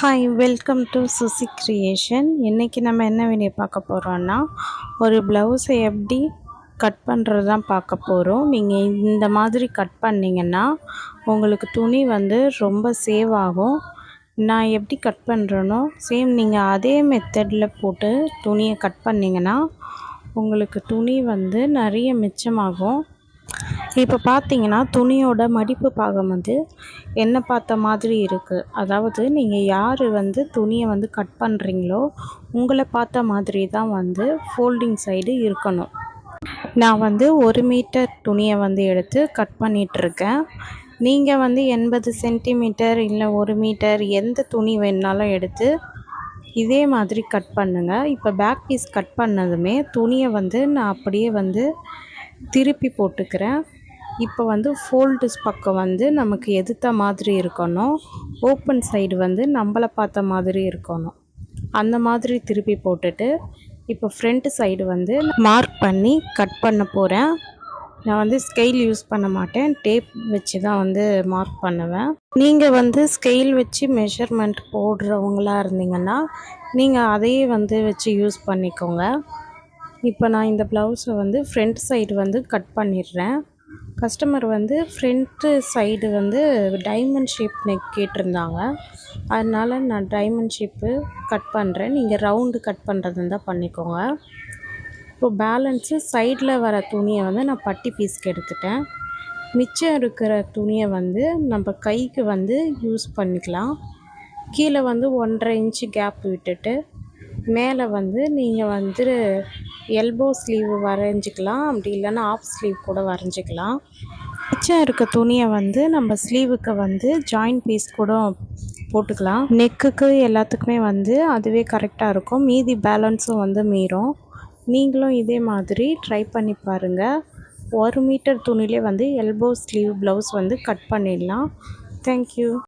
Hi welcome to Suchi creation இன்றைக்கி நம்ம என்ன வீடியோ பார்க்க போகிறோன்னா ஒரு ப்ளவுஸை எப்படி கட் பண்ணுறது தான் பார்க்க போகிறோம் நீங்கள் இந்த மாதிரி கட் பண்ணிங்கன்னா உங்களுக்கு துணி வந்து ரொம்ப சேவ் ஆகும். நான் எப்படி கட் பண்ணுறேனோ சேம் நீங்கள் அதே மெத்தடில் போட்டு துணியை கட் பண்ணிங்கன்னா உங்களுக்கு துணி வந்து நிறைய மிச்சமாகும். இப்போ பார்த்தீங்கன்னா துணியோட மடிப்பு பாகம் வந்து என்ன பார்த்த மாதிரி இருக்குது அதாவது நீங்கள் யார் வந்து துணியை வந்து கட் பண்ணுறீங்களோ உங்களை பார்த்த மாதிரி தான் வந்து ஃபோல்டிங் சைடு இருக்கணும். நான் வந்து ஒரு மீட்டர் துணியை வந்து எடுத்து கட் பண்ணிகிட்ருக்கேன் நீங்கள் வந்து எண்பது சென்டிமீட்டர் இல்லை ஒரு மீட்டர் எந்த துணி வேணுனாலும் எடுத்து இதே மாதிரி கட் பண்ணுங்கள் இப்போ பேக் பீஸ் கட் பண்ணதுமே துணியை வந்து நான் அப்படியே வந்து திருப்பி போட்டுக்கிறேன். இப்போ வந்து ஃபோல்டுஸ் பக்கம் வந்து நமக்கு எதிர்த்த மாதிரி இருக்கணும். ஓப்பன் சைடு வந்து நம்மளை பார்த்த மாதிரி இருக்கணும். அந்த மாதிரி திருப்பி போட்டுட்டு இப்போ ஃப்ரண்ட் சைடு வந்து மார்க் பண்ணி கட் பண்ண போகிறேன் நான் வந்து ஸ்கெயில் யூஸ் பண்ண மாட்டேன். டேப் வச்சு தான் வந்து மார்க் பண்ணுவேன். நீங்கள் வந்து ஸ்கெயில் வச்சு மெஷர்மெண்ட் போடுறவங்களாக இருந்தீங்கன்னா நீங்கள் அதையே வந்து வச்சு யூஸ் பண்ணிக்கோங்க. இப்போ நான் இந்த ப்ளவுஸை வந்து ஃப்ரண்ட் சைடு வந்து கட் பண்ணிடுறேன். கஸ்டமர் வந்து ஃப்ரண்ட்டு சைடு வந்து டைமண்ட் ஷேப் நெக் கேட்டிருந்தாங்க. அதனால் நான் டைமண்ட் ஷேப்பு கட் பண்ணுறேன் நீங்கள் ரவுண்டு கட் பண்ணுறது இருந்தால் பண்ணிக்கோங்க. இப்போ பேலன்ஸு சைடில் வர துணியை வந்து நான் பட்டி பீஸ்க்கு எடுத்துட்டேன். மிச்சம் இருக்கிற துணியை வந்து நம்ம கைக்கு வந்து யூஸ் பண்ணிக்கலாம். கீழே வந்து ஒன்றரை இன்ச்சு கேப் விட்டுட்டு மேலே வந்து நீங்கள் வந்து எல்போ ஸ்லீவ் வரைஞ்சிக்கலாம். அப்படி இல்லைன்னா ஆஃப் ஸ்லீவ் கூட வரைஞ்சிக்கலாம். மிச்சம் இருக்க துணியை வந்து நம்ம ஸ்லீவுக்கு வந்து ஜாயிண்ட் பீஸ் கூட போட்டுக்கலாம். நெக்குக்கு எல்லாத்துக்குமே வந்து அதுவே கரெக்டாக இருக்கும். மீதி பேலன்ஸும் வந்து மீறும். நீங்களும் இதே மாதிரி ட்ரை பண்ணி பாருங்கள் ஒரு மீட்டர் துணிலே வந்து எல்போ ஸ்லீவ் ப்ளவுஸ் வந்து கட் பண்ணிடலாம். Thank you